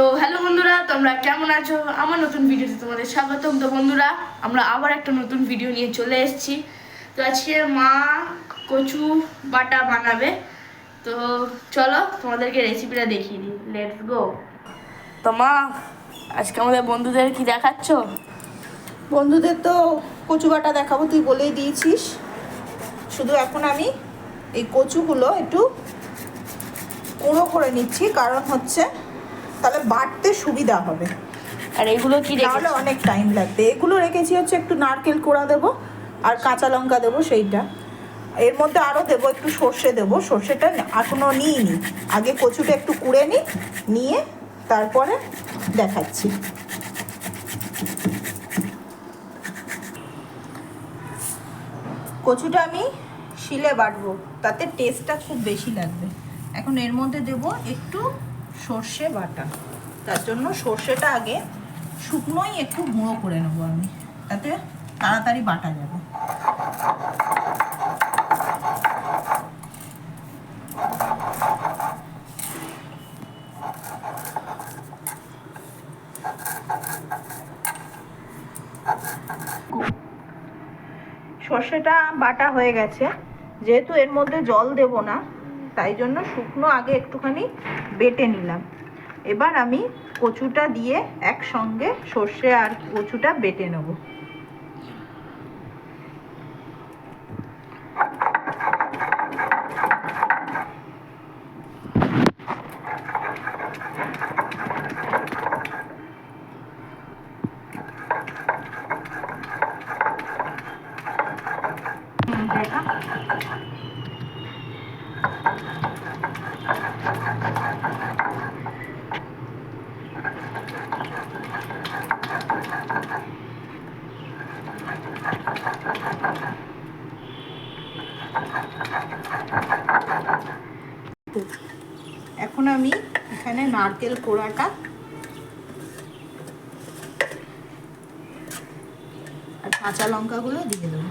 তো হ্যালো বন্ধুরা, তোমরা কেমন আছো? আমার নতুন ভিডিওতে তোমাদের স্বাগতম। তো বন্ধুরা, আমরা আবার একটা নতুন ভিডিও নিয়ে চলে এসেছি। তো আজকে মা কচু বাটা বানাবে। তো চলো, তোমাদেরকে রেসিপিটা দেখিয়ে দিই। লেটস গো তো মা, আজকে আমাদের বন্ধুদের কি দেখাচ্ছ? বন্ধুদের তো কচু বাটা দেখাবো, তুই বলেই দিয়েছিস। শুধু এখন আমি এই কচুগুলো একটু কুঁড়ো করে নিচ্ছি, কারণ হচ্ছে তাহলে বাটতে সুবিধা হবে। আর এগুলো কি তাহলে অনেক টাইম লাগবে। এগুলো রেখেছি হচ্ছে একটু নারকেল কোড়া দেবো আর কাঁচা লঙ্কা দেবো সেইটা। এর মধ্যে আরও দেবো একটু সর্ষে দেবো। সর্ষেটা এখনও নিইনি। আগে কচুটা একটু কুড়ে নিই নিয়ে তারপরে দেখাচ্ছি। কচুটা আমি শিলে বাটবো তাতে টেস্টটা খুব বেশি লাগবে। এখন এর মধ্যে দেব একটু সর্ষে বাটা। তার জন্য সর্ষেটা আগে শুকনোই একটু গুঁড়ো করে নেব আমি। তাতে তাড়াতাড়ি বাটা যাবে। সর্ষেটা বাটা হয়ে গেছে। যেহেতু এর মধ্যে জল দেব না তাই জন্য শুকনো আগে একটুখানি বেটে নিলাম। এবার আমি কচুটা দিয়ে একসঙ্গে সর্ষে আর কচুটা বেটে নেব। এখন আমি এখানে নারকেল কোড়াটা আর কাঁচা লঙ্কাগুলো দিয়ে দেবো।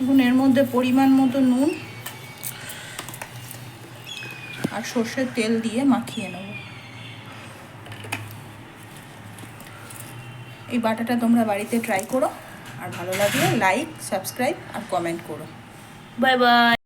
এখন এর মধ্যে পরিমাণ মতো নুন আর সর্ষের তেল দিয়ে মাখিয়ে নেব। এই বাটাটা তোমরা বাড়িতে ট্রাই করো। আর ভালো লাগলে লাইক সাবস্ক্রাইব আর কমেন্ট করো। Bye bye